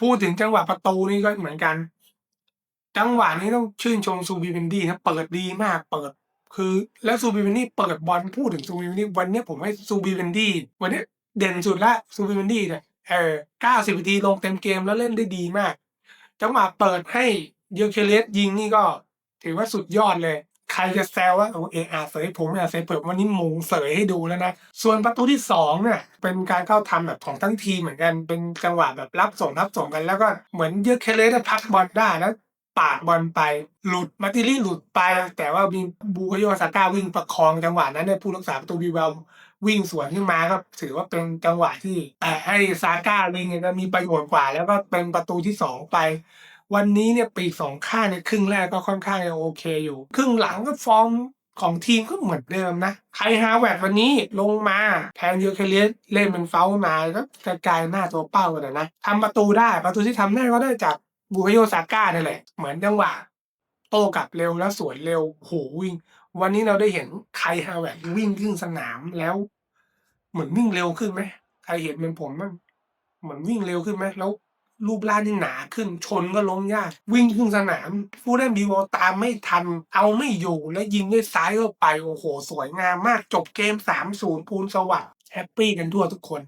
พูดถึงจังหวะประตูนี่ก็เหมือนกัน จังหวะนี้ต้องชื่นชมซูบิเวนดี้นะเปิดดีมากเปิด คือแล้วซูบิเวนดี้เปิดบอลพูดถึงซูบิเวนดี้วันนี้ผมให้ซูบิเวนดี้วันนี้เด่นสุดละซูบิเวนดี้เนี่ยเออเก้าสิบนาทีลงเต็มเกมแล้วเล่นได้ดีมาก จังหวะเปิดให้เยอเคเลสยิงนี่ก็ ถือว่าสุดยอดเลย รจะแซวว่าโอเออาเสยผมเออาเสยเปิดวันนี้หมูเสยให้ดูแล้วนะ ส่วนประตูที่สองเนี่ยเป็นการเข้าทำแบบของทั้งทีเหมือนกันเป็นจังหวะแบบรับส่งรับส่งกันแล้วก็เหมือนเยอร์เคเลสพักบอลได้แล้วปาดบอลไปหลุดมาติลี่หลุดไป แต่ว่ามีบูคาโยซาก้าวิ่งประคองจังหวะนั้นเนี่ยผู้รักษาประตูบีเวลวิ่งสวนขึ้นมาก็ถือว่าเป็นจังหวะที่ให้ซาก้ายิงเนี่ยก็มีประโยชน์กว่า แล้วก็เป็นประตูที่สองไป วันนี้เนี่ยปีสองข้างเนี่ยครึ่งแรกก็ค่อนข้างจะโอเคอยู่ ครึ่งหลังก็ฟอร์มของทีมก็เหมือนเดิมนะไคฮาแวดวันนี้ลงมาแทนเยอร์เคเลียสเล่นเป็นเฝ้ามาก็กระจายหน้าตัวเป้ากันนะทำประตูได้ประตูที่ทำได้ก็ได้จากบูคโยซาก้านี่แหละ เหมือนจังหวะโต้กลับเร็วแล้วสวนเร็วโหวิ่ง วันนี้เราได้เห็นไคฮาแวดวิ่งครึ่งสนามแล้ว เหมือนวิ่งเร็วขึ้นไหมใครเห็นเป็นผมบ้างเหมือนวิ่งเร็วขึ้นไหมแล้ว รูปร่างนี่หนาขึ้นชนก็ล้มยาก วิ่งขึ้นสนามผู้เล่นบีวอลตามไม่ทัน เอาไม่อยู่แล้วยิงด้วยซ้ายเข้าไป โอ้โห สวยงามมากจบเกมสามศูนย์ภูลสว่างแฮปปี้กันทั่วทุกคน